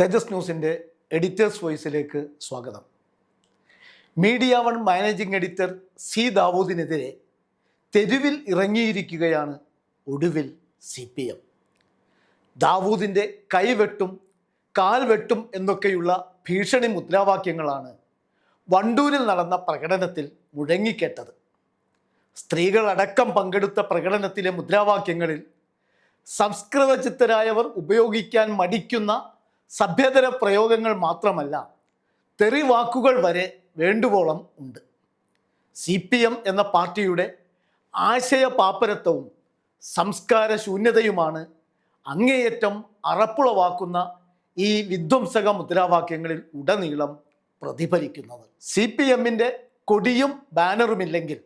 തേജസ് ന്യൂസിന്റെ എഡിറ്റേഴ്സ് വോയിസിലേക്ക് സ്വാഗതം. Media one managing editor C ദാവൂദിനെതിരെ തെരുവിൽ ഇറങ്ങിയിരിക്കുകയാണ് ഒടുവിൽ സി പി എം. ദാവൂദിന്റെ കൈവെട്ടും കാൽവെട്ടും എന്നൊക്കെയുള്ള ഭീഷണി മുദ്രാവാക്യങ്ങളാണ് വണ്ടൂരിൽ നടന്ന പ്രകടനത്തിൽ മുഴങ്ങിക്കേട്ടത്. സ്ത്രീകളടക്കം പങ്കെടുത്ത പ്രകടനത്തിലെ മുദ്രാവാക്യങ്ങളിൽ സംസ്കൃത ചിത്തരായവർ ഉപയോഗിക്കാൻ മടിക്കുന്ന സഭ്യതര പ്രയോഗങ്ങൾ മാത്രമല്ല തെറിവാക്കുകൾ വരെ വേണ്ടുവോളം ഉണ്ട്. സി പി എം എന്ന പാർട്ടിയുടെ ആശയ പാപ്പരത്വവും സംസ്കാര ശൂന്യതയുമാണ് അങ്ങേയറ്റം അറപ്പുളവാക്കുന്ന ഈ വിധ്വംസക മുദ്രാവാക്യങ്ങളിൽ ഉടനീളം പ്രതിഫലിക്കുന്നത്. സി പി എമ്മിന്റെ കൊടിയും ബാനറുമില്ലെങ്കിൽ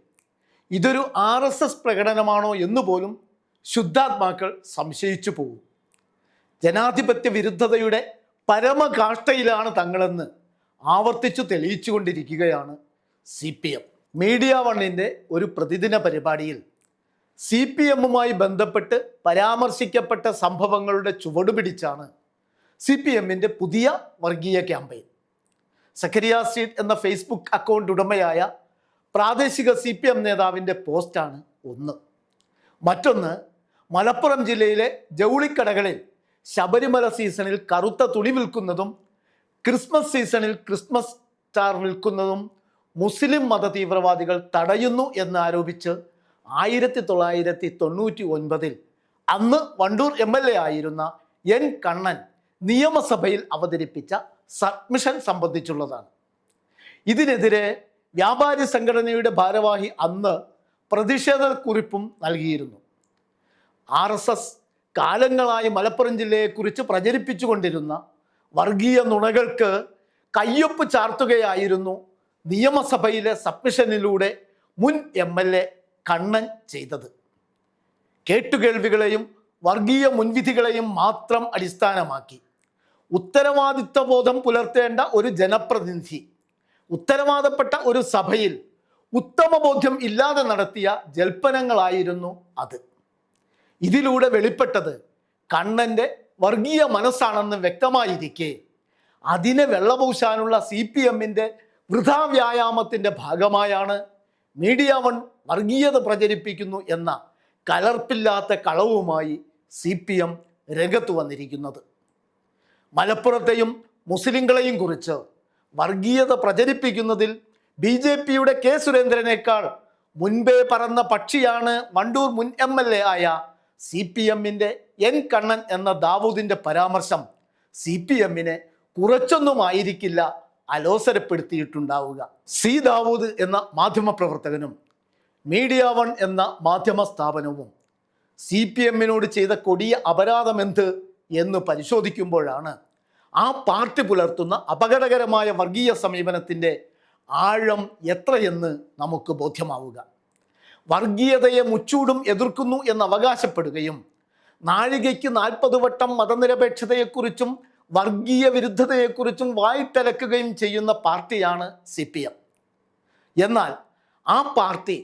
ഇതൊരു ആർ എസ് എസ് പ്രകടനമാണോ എന്ന് പോലും ശുദ്ധാത്മാക്കൾ സംശയിച്ചു പോകും. ജനാധിപത്യ വിരുദ്ധതയുടെ പരമകാഷ്ടയിലാണ് തങ്ങളെന്ന് ആവർത്തിച്ചു തെളിയിച്ചുകൊണ്ടിരിക്കുകയാണ് സി പി എം. മീഡിയ വണ്ണിന്റെ ഒരു പ്രതിദിന പരിപാടിയിൽ സി പി എമ്മുമായി ബന്ധപ്പെട്ട് പരാമർശിക്കപ്പെട്ട സംഭവങ്ങളുടെ ചുവടുപിടിച്ചാണ് സി പി എമ്മിന്റെ പുതിയ വർഗീയ ക്യാമ്പയിൻ. സക്കരിയ സീറ്റ് എന്ന ഫേസ്ബുക്ക് അക്കൗണ്ട് ഉടമയായ പ്രാദേശിക സി പി എം നേതാവിന്റെ പോസ്റ്റാണ് ഒന്ന്. മറ്റൊന്ന് മലപ്പുറം ജില്ലയിലെ ജൗളിക്കടകളിൽ ശബരിമല സീസണിൽ കറുത്ത തുണി വിൽക്കുന്നതും ക്രിസ്മസ് സീസണിൽ ക്രിസ്മസ് സ്റ്റാർ വിൽക്കുന്നതും മുസ്ലിം മത തീവ്രവാദികൾ തടയുന്നു എന്നാരോപിച്ച് ആയിരത്തി തൊള്ളായിരത്തി തൊണ്ണൂറ്റി ഒൻപതിൽ അന്ന് വണ്ടൂർ എം എൽ എ ആയിരുന്ന എൻ കണ്ണൻ നിയമസഭയിൽ അവതരിപ്പിച്ച സബ്മിഷൻ സംബന്ധിച്ചുള്ളതാണ്. ഇതിനെതിരെ വ്യാപാരി സംഘടനയുടെ ഭാരവാഹി അന്ന് പ്രതിഷേധ കുറിപ്പും നൽകിയിരുന്നു. ആർ എസ് എസ് കാലങ്ങളായി മലപ്പുറം ജില്ലയെക്കുറിച്ച് പ്രചരിപ്പിച്ചുകൊണ്ടിരുന്ന വർഗീയ നുണകൾക്ക് കയ്യൊപ്പ് ചാർത്തുകയായിരുന്നു നിയമസഭയിലെ സബ്മിഷനിലൂടെ മുൻ എം എൽ എ കണ്ണൻ ചെയ്തത്. കേട്ടുകേൾവികളെയും വർഗീയ മുൻവിധികളെയും മാത്രം അടിസ്ഥാനമാക്കി. ഉത്തരവാദിത്വ ബോധം പുലർത്തേണ്ട ഒരു ജനപ്രതിനിധി ഉത്തരവാദപ്പെട്ട ഒരു സഭയിൽ ഉത്തമബോധ്യം ഇല്ലാതെ നടത്തിയ ജൽപ്പനങ്ങളായിരുന്നു അത്. ഇതിലൂടെ വെളിപ്പെട്ടത് കണ്ണന്റെ വർഗീയ മനസ്സാണെന്ന് വ്യക്തമായിരിക്കെ. അതിനെ വെള്ളപൂശാനുള്ള സി പി എമ്മിന്റെ വൃഥാവ്യായാമത്തിന്റെ ഭാഗമായാണ് മീഡിയ വൺ വർഗീയത പ്രചരിപ്പിക്കുന്നു എന്ന കലർപ്പില്ലാത്ത കളവുമായി സി പി എം രംഗത്ത് വന്നിരിക്കുന്നത്. മലപ്പുറത്തെയും മുസ്ലിങ്ങളെയും കുറിച്ച് വർഗീയത പ്രചരിപ്പിക്കുന്നതിൽ ബി ജെ പിയുടെ കെ സുരേന്ദ്രനേക്കാൾ മുൻപേ പറന്ന പക്ഷിയാണ് വണ്ടൂർ മുൻ എം എൽ എ ആയ സി പി എമ്മിന്റെ എൻ കണ്ണൻ എന്ന ദാവൂദിന്റെ പരാമർശം സി പി എമ്മിനെ കുറച്ചൊന്നും ആയിരിക്കില്ല അലോസരപ്പെടുത്തിയിട്ടുണ്ടാവുക. സി ദാവൂദ് എന്ന മാധ്യമപ്രവർത്തകനും മീഡിയ വൺ എന്ന മാധ്യമ സ്ഥാപനവും സി പി എമ്മിനോട് ചെയ്ത കൊടിയ അപരാധമെന്ത് എന്ന് പരിശോധിക്കുമ്പോഴാണ് ആ പാർട്ടി പുലർത്തുന്ന അപകടകരമായ വർഗീയ സമീപനത്തിന്റെ ആഴം എത്രയെന്ന് നമുക്ക് ബോധ്യമാവുക. വർഗീയതയെ മുച്ചൂടും എതിർക്കുന്നു എന്ന് അവകാശപ്പെടുകയും നാഴികയ്ക്ക് നാൽപ്പത് വട്ടം മതനിരപേക്ഷതയെക്കുറിച്ചും വർഗീയ വിരുദ്ധതയെക്കുറിച്ചും വായിട്ടലക്കുകയും ചെയ്യുന്ന പാർട്ടിയാണ് സി പി എം. എന്നാൽ ആ പാർട്ടി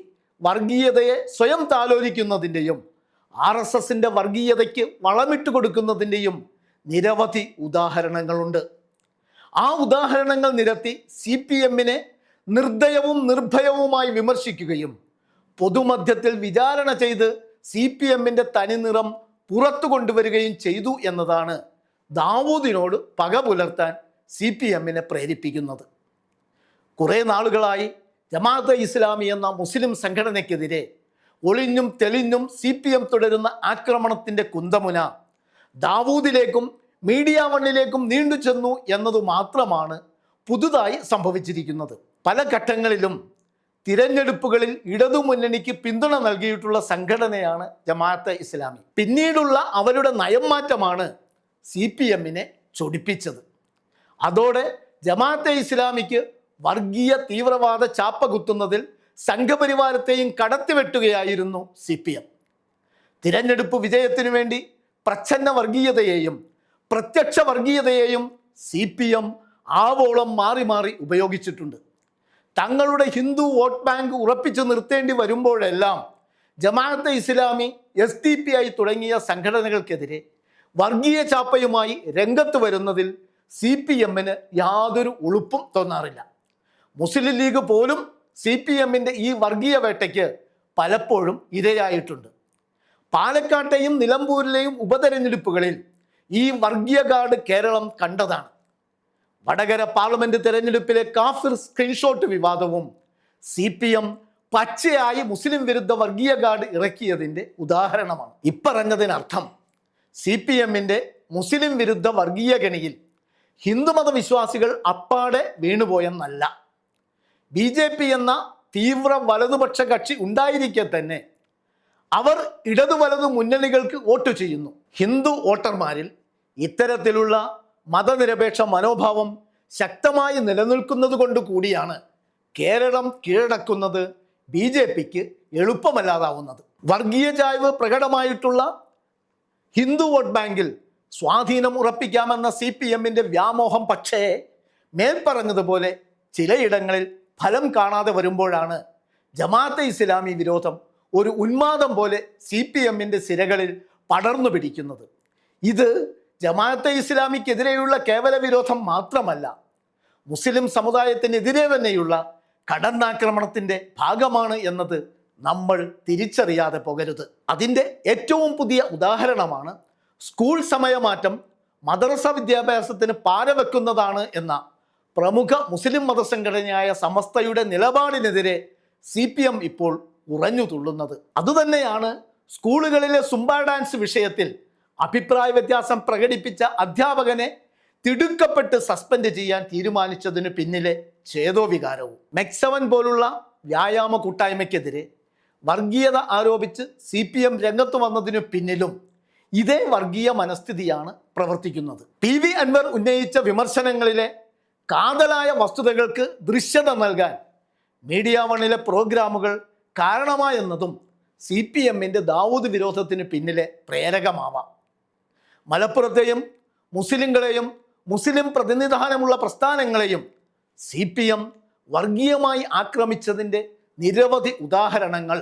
വർഗീയതയെ സ്വയം താലോലിക്കുന്നതിന്റെയും ആർ എസ് എസിന്റെ വർഗീയതയ്ക്ക് വളമിട്ട് കൊടുക്കുന്നതിന്റെയും നിരവധി ഉദാഹരണങ്ങളുണ്ട്. ആ ഉദാഹരണങ്ങൾ നിരത്തി സി പി എമ്മിനെ നിർദ്ദയവും നിർഭയവുമായി വിമർശിക്കുകയും പൊതുമധ്യത്തിൽ വിചാരണ ചെയ്ത് സി പി എമ്മിന്റെ തനിനിറം പുറത്തു കൊണ്ടുവരികയും ചെയ്തു എന്നതാണ് ദാവൂദിനോട് പക പുലർത്താൻ സി പി എമ്മിനെ പ്രേരിപ്പിക്കുന്നത്. കുറേ നാളുകളായി ജമാഅത്ത് ഇസ്ലാമി എന്ന മുസ്ലിം സംഘടനയ്ക്കെതിരെ ഒളിഞ്ഞും തെളിഞ്ഞും സി പി എം തുടരുന്ന ആക്രമണത്തിന്റെ കുന്തമുന ദാവൂദിലേക്കും മീഡിയ വണ്ണിലേക്കും നീണ്ടു ചെന്നു എന്നതു മാത്രമാണ് പുതുതായി സംഭവിച്ചിരിക്കുന്നത്. പല ഘട്ടങ്ങളിലും തിരഞ്ഞെടുപ്പുകളിൽ ഇടതുമുന്നണിക്ക് പിന്തുണ നൽകിയിട്ടുള്ള സംഘടനയാണ് ജമാഅത്തെ ഇസ്ലാമി. പിന്നീടുള്ള അവരുടെ നയം മാറ്റമാണ് സി പി എമ്മിനെ ചൊടിപ്പിച്ചത്. അതോടെ ജമാഅത്തെ ഇസ്ലാമിക്ക് വർഗീയ തീവ്രവാദ ചാപ്പ കുത്തുന്നതിൽ സംഘപരിവാരത്തെയും കടത്തിവെട്ടുകയായിരുന്നു സി പി എം. തിരഞ്ഞെടുപ്പ് വിജയത്തിനു വേണ്ടി പ്രച്ഛന്ന വർഗീയതയെയും പ്രത്യക്ഷ വർഗീയതയെയും സി പി എം ആവോളം മാറി മാറി ഉപയോഗിച്ചിട്ടുണ്ട്. തങ്ങളുടെ ഹിന്ദു വോട്ട് ബാങ്ക് ഉറപ്പിച്ചു നിർത്തേണ്ടി വരുമ്പോഴെല്ലാം Jamaat Islami S T P ആയി തുടങ്ങിയ സംഘടനകൾക്കെതിരെ വർഗീയ ചാപ്പയുമായി രംഗത്ത് വരുന്നതിൽ സി പി എമ്മിന് യാതൊരു ഉളുപ്പും തോന്നാറില്ല. മുസ്ലിം ലീഗ് പോലും സി പി എമ്മിന്റെ ഈ വർഗീയ വേട്ടയ്ക്ക് പലപ്പോഴും ഇരയായിട്ടുണ്ട്. പാലക്കാട്ടെയും നിലമ്പൂരിലെയും ഉപതെരഞ്ഞെടുപ്പുകളിൽ ഈ വർഗീയ കാർഡ് കേരളം കണ്ടതാണ്. വടകര പാർലമെന്റ് തെരഞ്ഞെടുപ്പിലെ കാഫിർ സ്ക്രീൻഷോട്ട് വിവാദവും സി പി എം പച്ചയായി മുസ്ലിം വിരുദ്ധ വർഗീയ കാർഡ് ഇറക്കിയതിന്റെ ഉദാഹരണമാണ്. ഇപ്പറഞ്ഞതിനർത്ഥം സി പി എമ്മിന്റെ മുസ്ലിം വിരുദ്ധ വർഗീയ ഗണിയിൽ ഹിന്ദുമത വിശ്വാസികൾ അപ്പാടെ വീണുപോയെന്നല്ല. ബി ജെ പി എന്ന തീവ്ര വലതുപക്ഷ കക്ഷി ഉണ്ടായിരിക്കെ തന്നെ അവർ ഇടതു വലതു മുന്നണികൾക്ക് വോട്ട് ചെയ്യുന്നു. ഹിന്ദു വോട്ടർമാരിൽ ഇത്തരത്തിലുള്ള മതനിരപേക്ഷ മനോഭാവം ശക്തമായി നിലനിൽക്കുന്നത് കൊണ്ട് കൂടിയാണ് കേരളം കീഴടക്കുന്നത് ബി ജെ പിക്ക് എളുപ്പമല്ലാതാവുന്നത്. വർഗീയ ചായ്വ് പ്രകടമായിട്ടുള്ള ഹിന്ദു വോട്ട് ബാങ്കിൽ സ്വാധീനം ഉറപ്പിക്കാമെന്ന സി പി എമ്മിന്റെ വ്യാമോഹം പക്ഷേ മേൽപ്പറഞ്ഞതുപോലെ ചിലയിടങ്ങളിൽ ഫലം കാണാതെ വരുമ്പോഴാണ് ജമാഅത്തെ ഇസ്ലാമി വിരോധം ഒരു ഉന്മാദം പോലെ സി പി എമ്മിന്റെ സിരകളിൽ പടർന്നു പിടിക്കുന്നത്. ഇത് ജമാഅത്തെ ഇസ്ലാമിക്കെതിരെയുള്ള കേവല വിരോധം മാത്രമല്ല മുസ്ലിം സമുദായത്തിനെതിരെ തന്നെയുള്ള കടന്നാക്രമണത്തിന്റെ ഭാഗമാണ് എന്നത് നമ്മൾ തിരിച്ചറിയാതെ പോകരുത്. അതിന്റെ ഏറ്റവും പുതിയ ഉദാഹരണമാണ് സ്കൂൾ സമയമാറ്റം മദ്രസ വിദ്യാഭ്യാസത്തിന് പാരവെക്കുന്നതാണ് എന്ന പ്രമുഖ മുസ്ലിം മതസംഘടനയായ സമസ്തയുടെ നിലപാടിനെതിരെ സി പി എം ഇപ്പോൾ ഉറഞ്ഞു തുള്ളുന്നത് അതുതന്നെയാണ് സ്കൂളുകളിലെ സുംബ ഡാൻസ് വിഷയത്തിൽ അഭിപ്രായ വ്യത്യാസം പ്രകടിപ്പിച്ച അധ്യാപകനെ തിടുക്കപ്പെട്ട് സസ്പെൻഡ് ചെയ്യാൻ തീരുമാനിച്ചതിന് പിന്നിലെ ഛേദോവികാരവും മെക്സവൻ പോലുള്ള വ്യായാമ കൂട്ടായ്മയ്ക്കെതിരെ വർഗീയത ആരോപിച്ച് സി പി എം രംഗത്ത് വന്നതിനു പിന്നിലും ഇതേ വർഗീയ മനസ്ഥിതിയാണ് പ്രവർത്തിക്കുന്നത്. പി വി അൻവർ ഉന്നയിച്ച വിമർശനങ്ങളിലെ കാതലായ വസ്തുതകൾക്ക് ദൃശ്യത നൽകാൻ മീഡിയ വണിലെ പ്രോഗ്രാമുകൾ കാരണമായെന്നതും സി പി എമ്മിന്റെ ദാവൂദ് വിരോധത്തിന് പിന്നിലെ പ്രേരകമാവാം. മലപ്പുറത്തെയും മുസ്ലിങ്ങളെയും മുസ്ലിം പ്രതിനിധാനമുള്ള പ്രസ്ഥാനങ്ങളെയും സി പി എം വർഗീയമായി ആക്രമിച്ചതിന്റെ നിരവധി ഉദാഹരണങ്ങൾ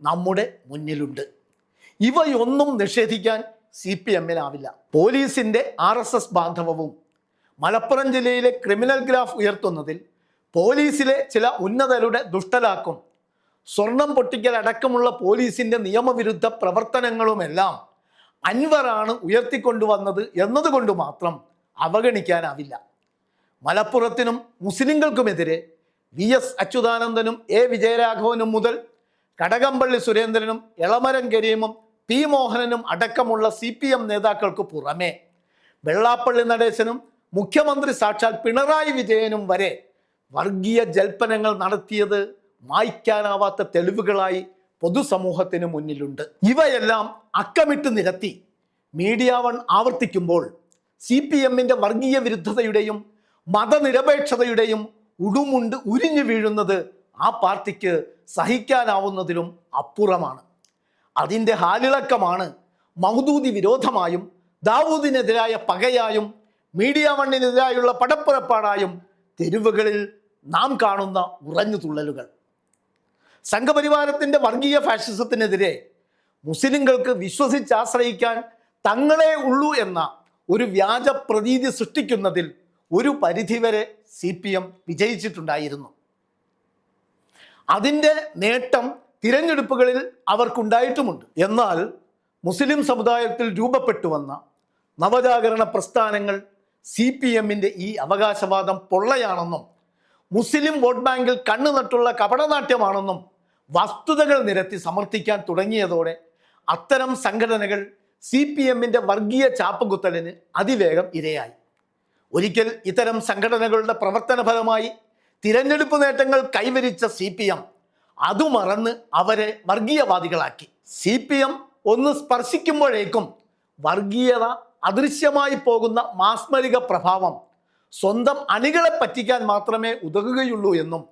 നമ്മുടെ മുന്നിലുണ്ട്. ഇവയൊന്നും നിഷേധിക്കാൻ സി പി എമ്മിനാവില്ല. പോലീസിന്റെ ആർ എസ് എസ് ബാന്ധവവും മലപ്പുറം ജില്ലയിലെ ക്രിമിനൽ ഗ്രാഫ് ഉയർത്തുന്നതിൽ പോലീസിലെ ചില ഉന്നതരുടെ ദുഷ്ടലാക്കും സ്വർണം പൊട്ടിക്കൽ അടക്കമുള്ള പോലീസിന്റെ നിയമവിരുദ്ധ പ്രവർത്തനങ്ങളുമെല്ലാം അൻവറാണ് ഉയർത്തിക്കൊണ്ടുവന്നത് എന്നതുകൊണ്ട് മാത്രം അവഗണിക്കാനാവില്ല. മലപ്പുറത്തിനും മുസ്ലിങ്ങൾക്കുമെതിരെ വി എസ് അച്യുതാനന്ദനും എ വിജയരാഘവനും മുതൽ കടകംപള്ളി സുരേന്ദ്രനും എളമരം കരീമും പി മോഹനനും അടക്കമുള്ള സി പി എം നേതാക്കൾക്ക് പുറമെ വെള്ളാപ്പള്ളി നടേശനും മുഖ്യമന്ത്രി സാക്ഷാൽ പിണറായി വിജയനും വരെ വർഗീയ ജൽപ്പനങ്ങൾ നടത്തിയത് മായ്ക്കാനാവാത്ത തെളിവുകളായി പൊതുസമൂഹത്തിന് മുന്നിലുണ്ട്. ഇവയെല്ലാം അക്കമിട്ട് നിരത്തി മീഡിയ വൺ ആവർത്തിക്കുമ്പോൾ സി പി എമ്മിന്റെ വർഗീയ വിരുദ്ധതയുടെയും മതനിരപേക്ഷതയുടെയും ഉടുമുണ്ട് ഉരിഞ്ഞു വീഴുന്നത് ആ പാർട്ടിക്ക് സഹിക്കാനാവുന്നതിലും അപ്പുറമാണ്. അതിന്റെ ഹാലിളക്കമാണ് മൗദൂദി വിരോധമായും ദാവൂദിനെതിരായ പകയായും മീഡിയ വണ്ണിനെതിരായുള്ള പടപ്പുറപ്പാടായും തെരുവുകളിൽ നാം കാണുന്ന ഉറഞ്ഞു തുള്ളലുകൾ. സംഘപരിവാരത്തിന്റെ വർഗീയ ഫാഷിസത്തിനെതിരെ മുസ്ലിങ്ങൾക്ക് വിശ്വസിച്ചാശ്രയിക്കാൻ തങ്ങളെ ഉള്ളൂ എന്ന ഒരു വ്യാജ പ്രതീതി സൃഷ്ടിക്കുന്നതിൽ ഒരു പരിധിവരെ സി പി എം വിജയിച്ചിട്ടുണ്ടായിരുന്നു. അതിന്റെ നേട്ടം തിരഞ്ഞെടുപ്പുകളിൽ അവർക്കുണ്ടായിട്ടുമുണ്ട്. എന്നാൽ മുസ്ലിം സമുദായത്തിൽ രൂപപ്പെട്ടു വന്ന നവജാഗരണ പ്രസ്ഥാനങ്ങൾ സി പി എമ്മിന്റെ ഈ അവകാശവാദം പൊള്ളയാണെന്നും മുസ്ലിം വോട്ട് ബാങ്കിൽ കണ്ണു നട്ടുള്ള കപടനാട്യമാണെന്നും വസ്തുതകൾ നിരത്തി സമർത്ഥിക്കാൻ തുടങ്ങിയതോടെ അത്തരം സംഘടനകൾ സി പി എമ്മിന്റെ വർഗീയ ചാപ്പുകുത്തലിന് അതിവേഗം ഇരയായി. ഒരിക്കൽ ഇത്തരം സംഘടനകളുടെ പ്രവർത്തന ഫലമായി തിരഞ്ഞെടുപ്പ് നേട്ടങ്ങൾ കൈവരിച്ച സി പി എം അതു മറന്ന് അവരെ വർഗീയവാദികളാക്കി. സി പി എം ഒന്ന് സ്പർശിക്കുമ്പോഴേക്കും വർഗീയത അദൃശ്യമായി പോകുന്ന മാസ്മരിക പ്രഭാവം സ്വന്തം അണികളെ പറ്റിക്കാൻ മാത്രമേ ഉതകുകയുള്ളൂ എന്നും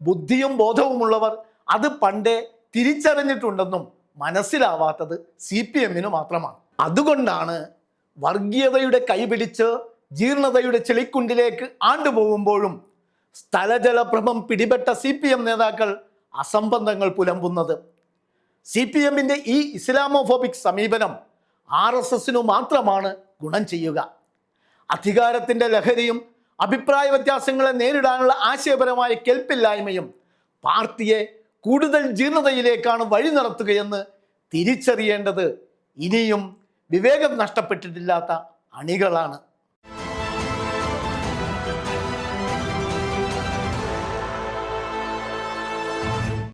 ബുദ്ധിയും ബോധവുമുള്ളവർ അത് പണ്ടേ തിരിച്ചറിഞ്ഞിട്ടുണ്ടെന്നും മനസ്സിലാവാത്തത് സി പി എമ്മിന് മാത്രമാണ്. അതുകൊണ്ടാണ് വർഗീയതയുടെ കൈപിടിച്ച് ജീർണതയുടെ ചെളിക്കുണ്ടിലേക്ക് ആണ്ടുപോകുമ്പോഴും സ്ഥലജലഭ്രമം പിടിപെട്ട സി പി എം നേതാക്കൾ അസംബന്ധങ്ങൾ പുലമ്പുന്നത്. സി പി എമ്മിന്റെ ഈ ഇസ്ലാമോഫോബിക് സമീപനം ആർ എസ് എസിനു മാത്രമാണ് ഗുണം ചെയ്യുക. അധികാരത്തിന്റെ ലഹരിയും അഭിപ്രായ വ്യത്യാസങ്ങളെ നേരിടാനുള്ള ആശയപരമായ കെൽപ്പില്ലായ്മയും പാർട്ടിയെ കൂടുതൽ ജീർണതയിലേക്കാണ് വഴി നടത്തുകയെന്ന് തിരിച്ചറിയേണ്ടത് ഇനിയും വിവേകം നഷ്ടപ്പെട്ടിട്ടില്ലാത്ത അണികളാണ്.